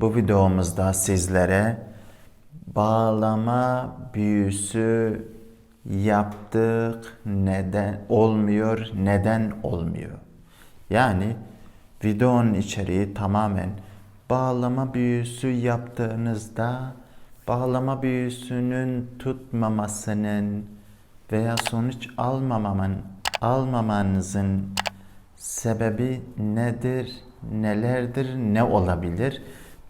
Bu videomuzda sizlere bağlama büyüsü yaptık neden olmuyor, neden olmuyor? Yani videonun içeriği tamamen bağlama büyüsü yaptığınızda bağlama büyüsünün tutmamasının veya sonuç almamamın almamanızın sebebi nedir, nelerdir, ne olabilir?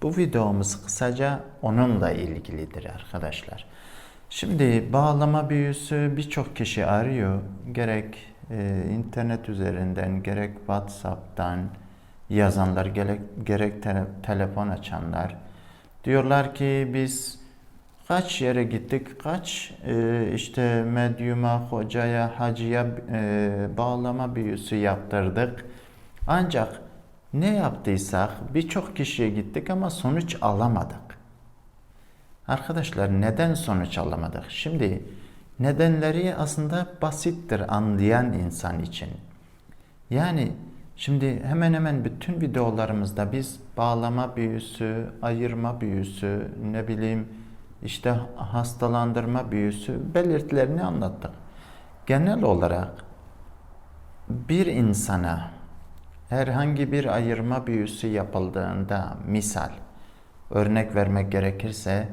Bu videomuz kısaca onunla ilgilidir arkadaşlar. Şimdi bağlama büyüsü birçok kişi arıyor. Gerek e, internet üzerinden, gerek WhatsApp'tan yazanlar, gerek, gerek te- telefon açanlar. Diyorlar ki biz kaç yere gittik, kaç e, işte medyuma, hocaya, hacıya e, bağlama büyüsü yaptırdık. Ancak ne yaptıysak birçok kişiye gittik ama sonuç alamadık. Arkadaşlar neden sonuç alamadık? Şimdi nedenleri aslında basittir anlayan insan için. Yani şimdi hemen hemen bütün videolarımızda biz bağlama büyüsü, ayırma büyüsü, ne bileyim işte hastalandırma büyüsü belirtilerini anlattık. Genel olarak bir insana herhangi bir ayırma büyüsü yapıldığında misal örnek vermek gerekirse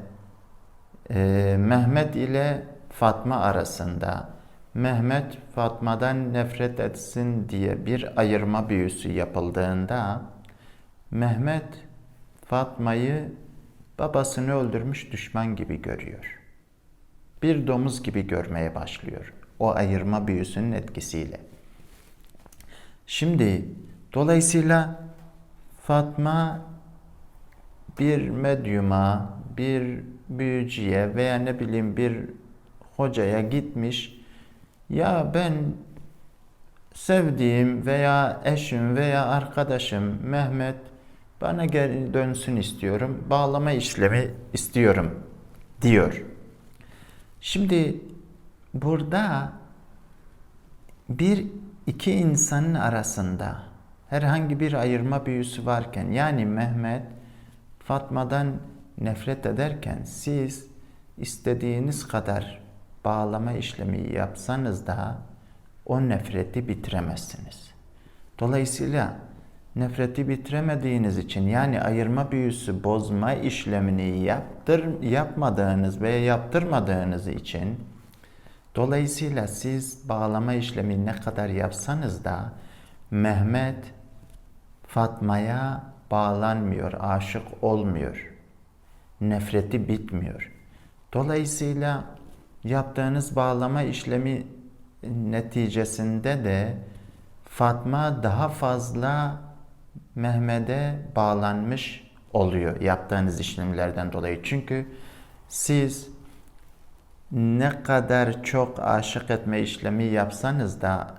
e, Mehmet ile Fatma arasında Mehmet Fatma'dan nefret etsin diye bir ayırma büyüsü yapıldığında Mehmet Fatma'yı babasını öldürmüş düşman gibi görüyor. Bir domuz gibi görmeye başlıyor. O ayırma büyüsünün etkisiyle. Şimdi dolayısıyla Fatma bir medyuma, bir büyücüye veya ne bileyim bir hocaya gitmiş. Ya ben sevdiğim veya eşim veya arkadaşım Mehmet bana geri dönsün istiyorum. Bağlama işlemi istiyorum diyor. Şimdi burada bir iki insanın arasında herhangi bir ayırma büyüsü varken yani Mehmet Fatma'dan nefret ederken siz istediğiniz kadar bağlama işlemi yapsanız da o nefreti bitiremezsiniz. Dolayısıyla nefreti bitiremediğiniz için yani ayırma büyüsü bozma işlemini yaptır, yapmadığınız veya yaptırmadığınız için dolayısıyla siz bağlama işlemi ne kadar yapsanız da Mehmet Fatma'ya bağlanmıyor, aşık olmuyor. Nefreti bitmiyor. Dolayısıyla yaptığınız bağlama işlemi neticesinde de Fatma daha fazla Mehmet'e bağlanmış oluyor yaptığınız işlemlerden dolayı. Çünkü siz ne kadar çok aşık etme işlemi yapsanız da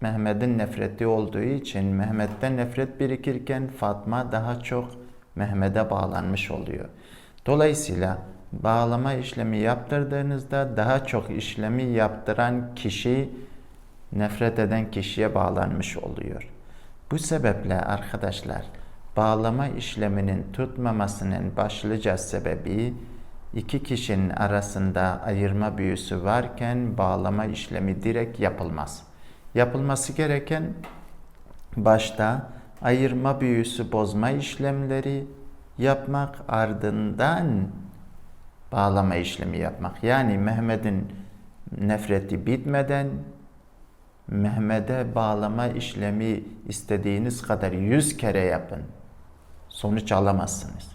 Mehmet'in nefreti olduğu için Mehmet'ten nefret birikirken Fatma daha çok Mehmet'e bağlanmış oluyor. Dolayısıyla bağlama işlemi yaptırdığınızda daha çok işlemi yaptıran kişi nefret eden kişiye bağlanmış oluyor. Bu sebeple arkadaşlar bağlama işleminin tutmamasının başlıca sebebi iki kişinin arasında ayırma büyüsü varken bağlama işlemi direkt yapılmaz. Yapılması gereken başta ayırma büyüsü bozma işlemleri yapmak ardından bağlama işlemi yapmak. Yani Mehmet'in nefreti bitmeden Mehmet'e bağlama işlemi istediğiniz kadar yüz kere yapın. Sonuç alamazsınız.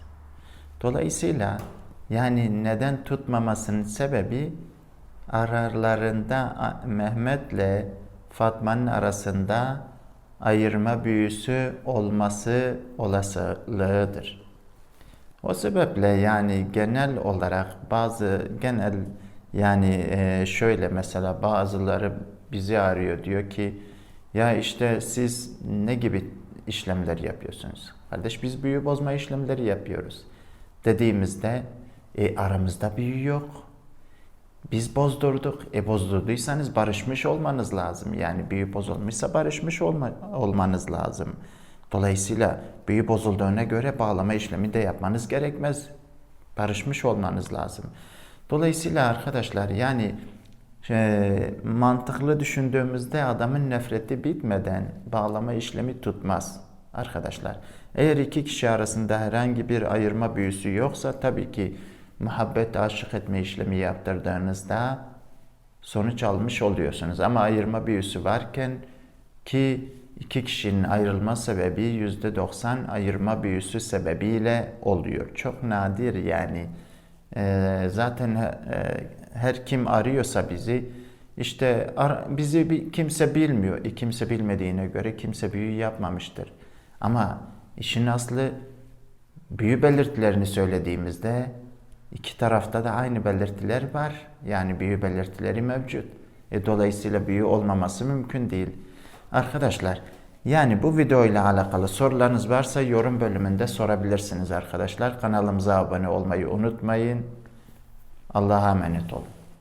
Dolayısıyla yani neden tutmamasının sebebi aralarında Mehmet'le Fatma'nın arasında ayırma büyüsü olması olasılığıdır. O sebeple yani genel olarak bazı genel yani e, şöyle mesela bazıları bizi arıyor diyor ki ya işte siz ne gibi işlemler yapıyorsunuz? Kardeş biz büyü bozma işlemleri yapıyoruz. Dediğimizde e, aramızda büyü yok. Biz bozdurduk. E bozdurduysanız barışmış olmanız lazım. Yani büyü bozulmuşsa barışmış olma, olmanız lazım. Dolayısıyla büyü bozulduğuna göre bağlama işlemi de yapmanız gerekmez. Barışmış olmanız lazım. Dolayısıyla arkadaşlar yani e, mantıklı düşündüğümüzde adamın nefreti bitmeden bağlama işlemi tutmaz arkadaşlar. Eğer iki kişi arasında herhangi bir ayırma büyüsü yoksa tabii ki muhabbet aşık etme işlemi yaptırdığınızda sonuç almış oluyorsunuz. Ama ayırma büyüsü varken ki iki kişinin ayrılma sebebi yüzde doksan ayırma büyüsü sebebiyle oluyor. Çok nadir yani. Ee, zaten e, her kim arıyorsa bizi işte ar- bizi bir, kimse bilmiyor. E, kimse bilmediğine göre kimse büyü yapmamıştır. Ama işin aslı büyü belirtilerini söylediğimizde iki tarafta da aynı belirtiler var. Yani büyü belirtileri mevcut. E, dolayısıyla büyü olmaması mümkün değil. Arkadaşlar yani bu video ile alakalı sorularınız varsa yorum bölümünde sorabilirsiniz arkadaşlar. Kanalımıza abone olmayı unutmayın. Allah'a emanet olun.